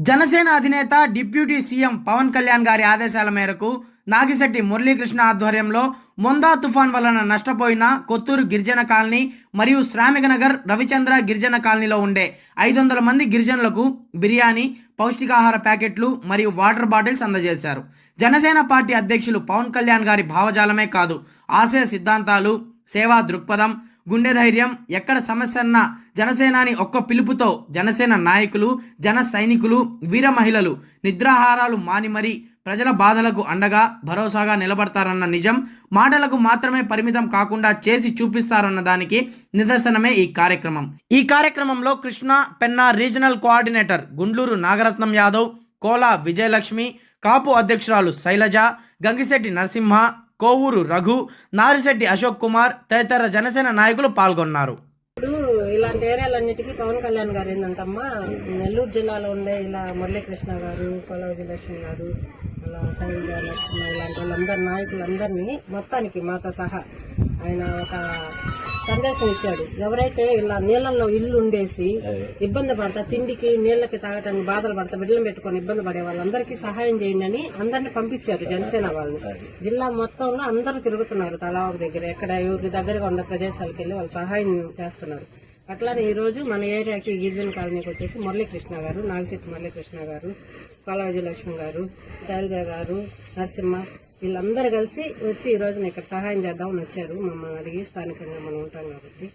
జనసేన అధినేత deputy CM Pawan Kalyan గారి ఆదేశాల మేరకు నాగిశెట్టి మురళీకృష్ణ ఆధ్వర్యంలో మొందా తుఫాన్ వలన నష్టపోయిన కొత్తూరు గిరిజన కాలనీ మరియు శ్రామిక నగర్ రవిచంద్ర గిరిజన కాలనీలో ఉండే ఐదు వందల మంది గిరిజనులకు బిర్యానీ పౌష్టికాహార ప్యాకెట్లు మరియు వాటర్ బాటిల్స్ అందజేశారు. జనసేన పార్టీ అధ్యక్షులు పవన్ కళ్యాణ్ గారి భావజాలమే కాదు ఆశయ సిద్ధాంతాలు సేవా దృక్పథం గుండె ధైర్యం ఎక్కడ సమస్య అన్నా జనసేనాని ఒక్క పిలుపుతో జనసేన నాయకులు జన సైనికులు వీర మహిళలు నిద్రాహారాలు మాని మరీ ప్రజల బాధలకు అండగా భరోసాగా నిలబడతారన్న నిజం మాటలకు మాత్రమే పరిమితం కాకుండా చేసి చూపిస్తారన్న దానికి నిదర్శనమే ఈ కార్యక్రమం. ఈ కార్యక్రమంలో కృష్ణ పెన్నా రీజనల్ కోఆర్డినేటర్ గుండ్లూరు నాగరత్నం యాదవ్ కోలా విజయలక్ష్మి కాపు అధ్యక్షురాలు శైలజ గంగిశెట్టి నరసింహ కోవూరు రఘు నారిశెట్టి అశోక్ కుమార్ తదితర జనసేన నాయకులు పాల్గొన్నారు. ఇలాంటి ఏరియాలన్నిటికీ పవన్ కళ్యాణ్ గారు ఏంటంటమ్మా నెల్లూరు జిల్లాలో ఉండే ఇలా మురళీకృష్ణ గారు కొలవది లక్ష్మి గారు అలా సైన్ నరసింహ ఇలాంటి వాళ్ళందరి నాయకులందరినీ మొత్తానికి మాతో సహా ఆయన ఒక సందేశం ఇచ్చాడు ఎవరైతే ఇలా నీళ్ళల్లో ఇల్లు ఉండేసి ఇబ్బంది పడతా తిండికి నీళ్ళకి తాగటానికి బాధలు పడతా బిడ్డలు పెట్టుకొని ఇబ్బంది పడే వాళ్ళందరికీ సహాయం చేయండి అని అందరిని పంపించారు జనసేన వాళ్ళు. జిల్లా మొత్తంలో అందరూ తిరుగుతున్నారు తలా ఒక దగ్గర. ఎక్కడ ఎవరి దగ్గరగా ఉన్న ప్రదేశాలకు వెళ్ళి వాళ్ళు సహాయం చేస్తున్నారు. అట్లానే ఈ రోజు మన ఏరియాకి గిరిజన కాలనీకి వచ్చేసి మురళీకృష్ణ గారు నాగశెట్టి మురళీకృష్ణ గారు కొలవజి లక్ష్మి గారు శైలజ గారు నరసింహ వీళ్ళందరూ కలిసి వచ్చి ఈ రోజున ఇక్కడ సహాయం చేద్దామని వచ్చారు. మమ్మల్ని అడిగి స్థానికంగా మనం ఉంటాం కాబట్టి.